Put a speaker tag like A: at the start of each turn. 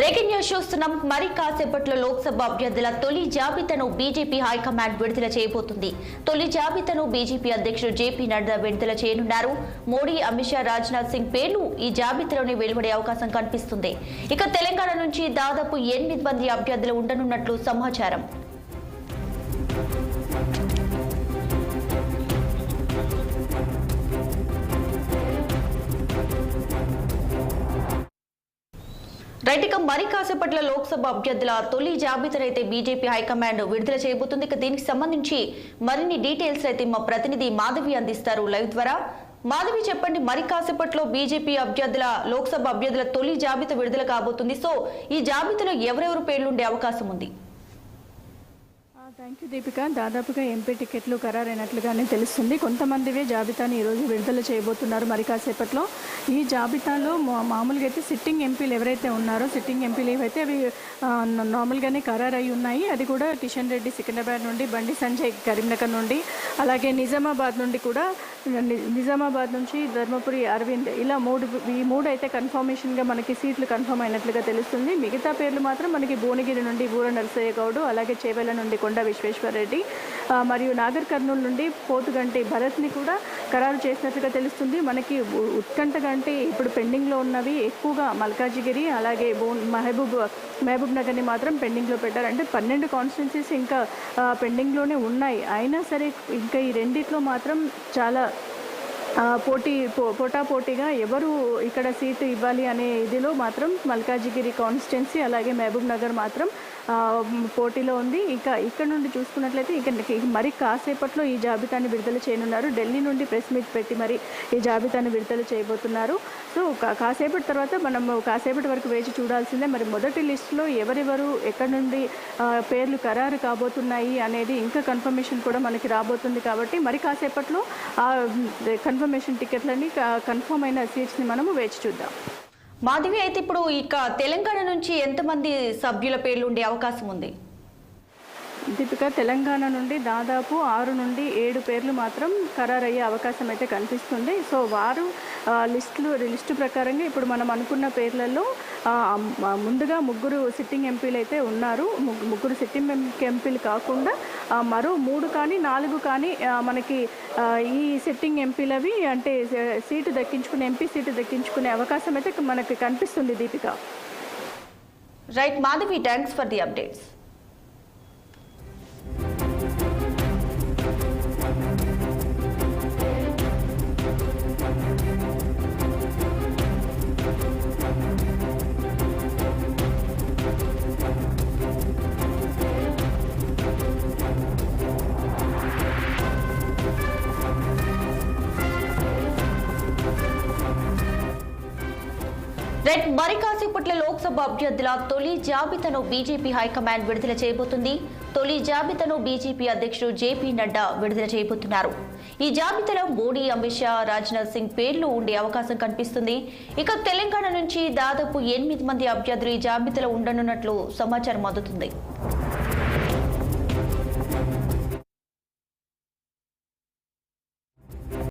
A: Breaking news చూస్తున్నాం. మరి కాసేపట్లో లోక్సభ అభ్యర్థుల తొలి జాబితాను బీజేపీ హైకమాండ్ విడుదల చేయబోతుంది. తొలి జాబితాను బీజేపీ అధ్యక్షుడు జేపీ నడ్డా విడుదల చేయనున్నారు. మోడీ అమిత్ షా రాజ్నాథ్ సింగ్ పేర్లు ఈ జాబితాలోనే వెలువడే అవకాశం కనిపిస్తుంది. ఇక తెలంగాణ నుంచి దాదాపు ఎనిమిది మంది అభ్యర్థులు ఉండనున్నట్లు సమాచారం. రైట్ మరి కాసేపట్ల లోక్సభ అభ్యర్థుల తొలి జాబితానైతే బీజేపీ హైకమాండ్ విడుదల చేయబోతుంది. ఇక దీనికి సంబంధించి మరిన్ని డీటెయిల్స్ అయితే మా ప్రతినిధి మాధవి అందిస్తారు లైవ్ ద్వారా. మాధవి చెప్పండి మరి కాసేపట్లో బీజేపీ అభ్యర్థుల లోక్సభ అభ్యర్థుల తొలి జాబితా విడుదల కాబోతుంది. సో ఈ జాబితాలో ఎవరెవరు పేర్లు ఉండే అవకాశం ఉంది?
B: Thank you Deepika. దాదాపుగా ఎంపీ టికెట్లు ఖరారైనట్లుగానే తెలుస్తుంది. కొంతమందివే జాబితాని ఈరోజు విడుదల చేయబోతున్నారు మరి కాసేపట్లో. ఈ జాబితాలో మా- మామూలుగా అయితే సిట్టింగ్ ఎంపీలు ఎవరైతే ఉన్నారో సిట్టింగ్ ఎంపీలు ఏవైతే అవి నార్మల్గానే ఖరారై ఉన్నాయి అది కూడా కిషన్ రెడ్డి సికింద్రాబాద్ నుండి బండి సంజయ్ కరీంనగర్ నుండి అలాగే నిజామాబాద్ నుండి కూడా నిజామాబాద్ నుంచి ధర్మపురి అరవింద్ ఇలా మూడు ఈ మూడు అయితే కన్ఫర్మేషన్గా మనకి సీట్లు కన్ఫర్మ్ అయినట్లుగా తెలుస్తుంది. మిగతా పేర్లు మాత్రం మనకి భువనగిరి నుండి బూర నరసయ్య గౌడ్ అలాగే చేవెల నుండి కొండ విశ్వేశ్వరరెడ్డి మరియు నాగర్ కర్నూలు నుండి పోతుగంటి భరత్ని కూడా ఖరారు చేసినట్లుగా తెలుస్తుంది. మనకి ఉత్కంఠ గంటి ఇప్పుడు పెండింగ్లో ఉన్నవి ఎక్కువగా మల్కాజిగిరి అలాగే మహబూబ్ మహబూబ్ నగర్ని మాత్రం పెండింగ్లో పెట్టారు. అంటే పన్నెండు కాన్స్టిట్యున్సీస్ ఇంకా పెండింగ్లోనే ఉన్నాయి. అయినా సరే ఇంకా ఈ రెండిట్లో మాత్రం చాలా పోటీ పో- పోటాపోటీగా ఎవరు ఇక్కడ సీటు ఇవ్వాలి అనే ఇదిలో మాత్రం మల్కాజిగిరి కాన్స్టిట్యున్సీ అలాగే మహబూబ్ నగర్ మాత్రం పోటీలో ఉంది. ఇంకా ఇక్కడ నుండి చూసుకున్నట్లయితే ఇక మరి కాసేపట్లో ఈ జాబితాని విడుదల చేయనున్నారు. ఢిల్లీ నుండి ప్రెస్ మీట్ పెట్టి మరి ఈ జాబితాని విడుదల చేయబోతున్నారు. సో కాసేపటి తర్వాత మనం కాసేపటి వరకు వేచి చూడాల్సిందే. మరి మొదటి లిస్టులో ఎవరెవరు ఎక్కడి నుండి పేర్లు ఖరారు కాబోతున్నాయి అనేది ఇంకా కన్ఫర్మేషన్ కూడా మనకి రాబోతుంది కాబట్టి మరి కాసేపట్లో ఆ కన్ఫర్మేషన్ టికెట్లని కన్ఫర్మ్ అయిన సీట్స్ని మనము వేచి చూద్దాం.
A: మాధవి అయితే ఇప్పుడు ఇక తెలంగాణ నుంచి ఎంతమంది సభ్యుల పేర్లు ఉండే అవకాశం ఉంది?
B: దీపిక తెలంగాణ నుండి దాదాపు ఆరు నుండి ఏడు పేర్లు మాత్రం ఖరారయ్యే అవకాశం అయితే కనిపిస్తుంది. సో వారు లిస్టులు లిస్టు ప్రకారంగా ఇప్పుడు మనం అనుకున్న పేర్లలో ముందుగా ముగ్గురు సిట్టింగ్ ఎంపీలు అయితే ఉన్నారు. ముగ్గురు సిట్టింగ్ ఎంపీలు కాకుండా మరో మూడు కానీ నాలుగు కానీ మనకి ఈ సిట్టింగ్ ఎంపీలవి అంటే సీటు దక్కించుకునే ఎంపీ సీటు దక్కించుకునే అవకాశం అయితే మనకి కనిపిస్తుంది Deepika.
A: Right Madhavi thanks for the updates. Red మరి లోక్సభ అభ్యర్థుల తొలి జాబితాను బీజేపీ హైకమాండ్ విడుదల చేయబోతుంది. తొలి జాబితాను బీజేపీ అధ్యక్షుడు జేపీ నడ్డా విడుదల చేయబోతున్నారు. ఈ జాబితాలో మోడీ అమిత్ షా రాజ్నాథ్ సింగ్ పేర్లు ఉండే అవకాశం కనిపిస్తుంది. ఇక తెలంగాణ నుంచి దాదాపు ఎనిమిది మంది అభ్యర్థులు ఈ జాబితాలో ఉండనున్నట్లు సమాచారం అందుతుంది.